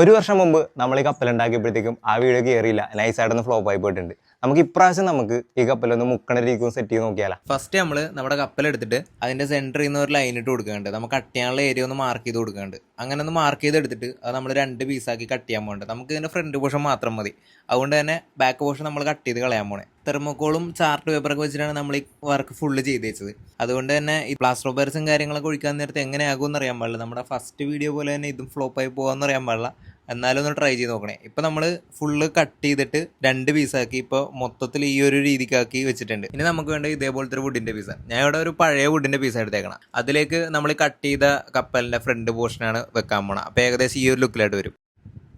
ഒരു വർഷം മുമ്പ് നമ്മൾ ഈ കപ്പലുണ്ടാക്കിയപ്പോഴത്തേക്കും ആ വീഡിയോ കയറിയില്ല നൈസായിട്ടൊന്ന് ഫ്ലോപ്പ് ആയി പോയിട്ടുണ്ട്. നമുക്ക് ഇപ്രാവശ്യം നമുക്ക് ഈ കപ്പലൊന്ന് മുക്കണ രീതിക്കും സെറ്റ് ചെയ്ത് നോക്കിയാലോ? ഫസ്റ്റ് നമ്മൾ നമ്മുടെ കപ്പലെടുത്തിട്ട് അതിന്റെ സെന്ററിൽ നിന്ന് ഒരു ലൈൻ ഇട്ട് കൊടുക്കുന്നുണ്ട്. നമുക്ക് കട്ട് ചെയ്യാനുള്ള ഏരിയ ഒന്ന് മാർക്ക് ചെയ്ത് കൊടുക്കുന്നുണ്ട്. അങ്ങനെ ഒന്ന് മാർക്ക് ചെയ്ത് എടുത്തിട്ട് അത് നമ്മൾ രണ്ട് പീസാക്കി കട്ട് ചെയ്യാൻ പോകുന്നുണ്ട് നമുക്ക് ഇതിന്റെ ഫ്രണ്ട് പോർഷൻ മാത്രം മതി. അതുകൊണ്ട് തന്നെ ബാക്ക് പോർഷൻ നമ്മൾ കട്ട് ചെയ്ത് കളയാൻ പോണേ തെർമോക്കോളും ചാർട്ട് പേപ്പറൊക്കെ വെച്ചിട്ടാണ് നമ്മൾ ഈ വർക്ക് ഫുള്ള് ചെയ്ത് വെച്ചത്. അതുകൊണ്ട് തന്നെ ഈ പ്ലാസ്റ്റർ പേഴ്സും കാര്യങ്ങളൊക്കെ ഒഴിക്കാൻ നേരത്തെ എങ്ങനെയാകുമെന്ന് അറിയാൻ പാടില്ല. നമ്മുടെ ഫസ്റ്റ് വീഡിയോ പോലെ തന്നെ ഇതും ഫ്ലോപ്പായി പോകാമെന്ന് അറിയാൻ പാടില്ല. എന്നാലും ഒന്ന് ട്രൈ ചെയ്ത് നോക്കണേ. ഇപ്പൊ നമ്മൾ ഫുള്ള് കട്ട് ചെയ്തിട്ട് രണ്ട് പീസാക്കി ഇപ്പോൾ മൊത്തത്തിൽ ഈ ഒരു രീതിക്കാക്കി വെച്ചിട്ടുണ്ട്. ഇനി നമുക്ക് വേണ്ട ഇതേപോലത്തെ ഒരു വുഡിന്റെ പീസ് ഞാൻ ഇവിടെ ഒരു പഴയ വുഡിന്റെ പീസ് എടുത്തേക്കണം. അതിലേക്ക് നമ്മൾ കട്ട് ചെയ്ത കപ്പലിന്റെ ഫ്രണ്ട് പോർഷനാണ് വെക്കാൻ പോണത് അപ്പോൾ ഏകദേശം ഈ ഒരു ലുക്കിലായിട്ട് വരും.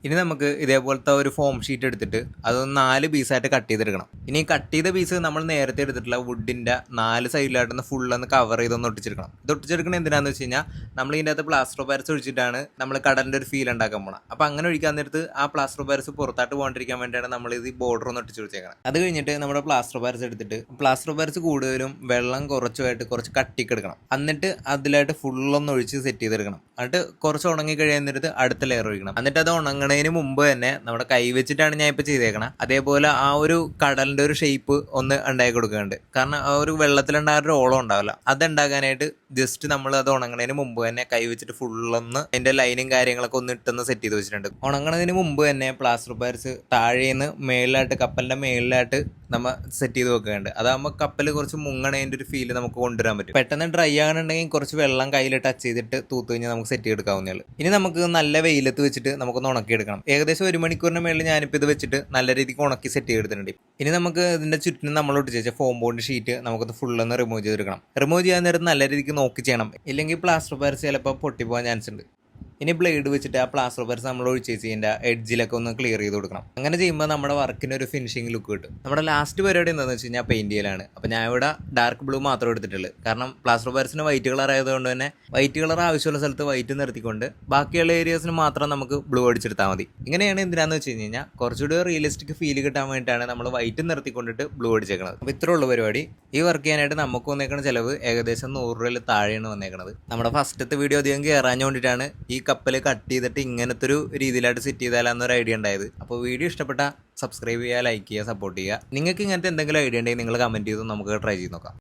ഇനി നമുക്ക് ഇതേപോലത്തെ ഒരു ഫോം ഷീറ്റ് എടുത്തിട്ട് അതൊന്ന് നാല് പീസായിട്ട് കട്ട് ചെയ്തെടുക്കണം. ഇനി കട്ട് ചെയ്ത പീസ് നമ്മൾ നേരത്തെ എടുത്തിട്ടുള്ള വുഡിന്റെ നാല് സൈഡിലായിട്ടൊന്ന് ഫുൾ ഒന്ന് കവർ ചെയ്തൊന്ന് ഒട്ടിച്ചെടുക്കണം. ഇത് ഒട്ടിച്ചെടുക്കണത് എന്തിനാന്ന് വെച്ച് കഴിഞ്ഞാൽ നമ്മൾ ഇതിന്റെ അകത്ത് പ്ലാസ്റ്റർ പാരസ് ഒഴിച്ചിട്ടാണ് നമ്മൾ കടലിന്റെ ഒരു ഫീൽ ഉണ്ടാക്കാൻ പോണം അപ്പോൾ അങ്ങനെ ഒഴിക്കാൻ നേരത്ത് ആ പ്ലാസ്റ്റർ പാരസ് പുറത്തായിട്ട് പോകാണ്ടിരിക്കാൻ വേണ്ടിയാണ് നമ്മൾ ഇത് ബോർഡർ ഒന്ന് ഒട്ടിച്ച് വെച്ചേക്കണം അത് കഴിഞ്ഞിട്ട് നമ്മുടെ പ്ലാസ്റ്റർ പാരസ് എടുത്തിട്ട് പ്ലാസ്റ്റർ പാരസ് കൂടുതലും വെള്ളം കുറച്ചുമായിട്ട് കുറച്ച് കട്ടിക്കെടുക്കണം. എന്നിട്ട് അതിലായിട്ട് ഫുള്ളൊന്ന് ഒഴിച്ച് സെറ്റ് ചെയ്തെടുക്കണം. എന്നിട്ട് കുറച്ച് ഉണങ്ങി കഴിയുന്നിടത്ത് അടുത്ത ലെയർ ഒഴിക്കണം. എന്നിട്ട് അത് ഉണങ്ങണതിന് മുമ്പ് തന്നെ നമ്മുടെ കൈ വെച്ചിട്ടാണ് ഞാൻ ഇപ്പോൾ ചെയ്തേക്കണം. അതേപോലെ ആ ഒരു കടലിന്റെ ഒരു ഷേപ്പ് ഒന്ന് ഉണ്ടാക്കി കൊടുക്കുന്നുണ്ട്. കാരണം ആ ഒരു വെള്ളത്തിലുണ്ടായ ഒരു ഓളം ഉണ്ടാവില്ല. അത് ഉണ്ടാക്കാനായിട്ട് ജസ്റ്റ് നമ്മൾ അത് ഉണങ്ങണതിന് മുമ്പ് തന്നെ കൈ വെച്ചിട്ട് ഫുള്ളൊന്ന് അതിന്റെ ലൈനും കാര്യങ്ങളൊക്കെ ഒന്ന് ഇട്ടൊന്ന് സെറ്റ് ചെയ്ത് വെച്ചിട്ടുണ്ട്. ഉണങ്ങണതിന് മുമ്പ് തന്നെ പ്ലാസ്റ്റർ പാരസ് താഴേന്ന് മേളിലായിട്ട് കപ്പലിന്റെ മേളിലായിട്ട് നമ്മൾ സെറ്റ് ചെയ്ത് വെക്കുന്നുണ്ട് അതാകുമ്പോൾ കപ്പൽ കുറച്ച് മുങ്ങണേന്റെ ഒരു ഫീൽ നമുക്ക് കൊണ്ടുവരാൻ പറ്റും. പെട്ടെന്ന് ഡ്രൈ ആകണമെങ്കിൽ കുറച്ച് വെള്ളം കയ്യിൽ ടച്ച് ചെയ്തിട്ട് തൂത്ത് കഴിഞ്ഞാൽ നമുക്ക് സെറ്റ് ചെയ്തെടുക്കാവുന്നേ ഉള്ളൂ ഇനി നമുക്ക് നല്ല വെയിലത്ത് വെച്ചിട്ട് നമുക്കൊന്ന് ഉണക്കിയെടുക്കണം. ഏകദേശം ഒരു മണിക്കൂറിന് മേളിൽ ഞാനിപ്പോൾ ഇത് വെച്ചിട്ട് നല്ല രീതിക്ക് ഉണക്കി സെറ്റ് ചെയ്തെടുത്തിട്ടുണ്ട്. ഇനി നമുക്ക് ഇതിന്റെ ചുറ്റിനും നമ്മളോട്ട് ഒട്ടിച്ച ഫോം ബോണ്ട് ഷീറ്റ് നമുക്കൊന്ന് ഫുള്ളൊന്ന് റിമൂവ് ചെയ്തെടുക്കണം. റിമൂവ് ചെയ്യാൻ നേരത്ത് നല്ല രീതിക്ക് നോക്കി ചെയ്യണം. ഇല്ലെങ്കിൽ പ്ലാസ്റ്റർ പാരസ് ചിലപ്പോൾ പൊട്ടിപ്പോകാൻ ചാൻസ് ഉണ്ട്. ഇനി ബ്ലേഡ് വെച്ചിട്ട് ആ പ്ലാസ്റ്റർ പേർസ് നമ്മൾ ഒഴിച്ചേച്ച് ഇതിന്റെ എഡ്ജിലൊക്കെ ഒന്ന് ക്ലിയർ ചെയ്ത് കൊടുക്കണം. അങ്ങനെ ചെയ്യുമ്പോൾ നമ്മുടെ വർക്കിന് ഒരു ഫിനിഷിംഗ് ലുക്ക് കിട്ടും. നമ്മുടെ ലാസ്റ്റ് പരിപാടി എന്താണെന്ന് വെച്ച് കഴിഞ്ഞാൽ പെയിന്റ് ചെയ്യലാണ്. അപ്പോൾ ഞാൻ ഇവിടെ ഡാർക്ക് ബ്ലൂ മാത്രം എടുത്തിട്ടുള്ളൂ. കാരണം പ്ലാസ്റ്റർ പേർസിന് വൈറ്റ് കളർ ആയതുകൊണ്ട് തന്നെ വൈറ്റ് കളർ ആവശ്യമുള്ള സ്ഥലത്ത് വൈറ്റ് നിർത്തിക്കൊണ്ട് ബാക്കിയുള്ള ഏരിയാസിന് മാത്രം നമുക്ക് ബ്ലൂ അടിച്ചെടുത്താൽ മതി. ഇങ്ങനെയാണ് എന്തിനാന്ന് വെച്ച് കഴിഞ്ഞാൽ കുറച്ചുകൂടി റിയലിസ്റ്റിക് ഫീൽ കിട്ടാൻ വേണ്ടിയിട്ടാണ് നമ്മൾ വൈറ്റ് നിർത്തിക്കൊണ്ടിട്ട് ബ്ലൂ അടിച്ചേക്കുന്നത് അപ്പോൾ ഇത്രേ ഉള്ളൂ പരിപാടി. ഈ വർക്ക് ചെയ്യാനായിട്ട് നമുക്ക് വന്നേക്കുന്ന ചിലവ് ഏകദേശം നൂറ് രൂപയിൽ താഴെയാണ് വന്നേക്കുന്നത് നമ്മുടെ ഫസ്റ്റത്തെ വീഡിയോ അധികം കയറാൻ വേണ്ടിയിട്ടാണ് ഈ കപ്പൽ കട്ട് ചെയ്തിട്ട് ഇങ്ങനത്തെ ഒരു രീതിയിലായിട്ട് സെറ്റ് ചെയ്താലാന്നൊരു ഐഡിയ ഉണ്ടായത്. അപ്പോൾ വീഡിയോ ഇഷ്ടപ്പെട്ടാൽ സബ്സ്ക്രൈബ് ചെയ്യുക ലൈക്ക് ചെയ്യുക സപ്പോർട്ട് ചെയ്യുക. നിങ്ങൾക്ക് ഇങ്ങനത്തെ എന്തെങ്കിലും ഐഡിയ ഉണ്ടെങ്കിൽ നിങ്ങൾ കമന്റ് ചെയ്ത് നമുക്ക് ട്രൈ ചെയ്ത് നോക്കാം.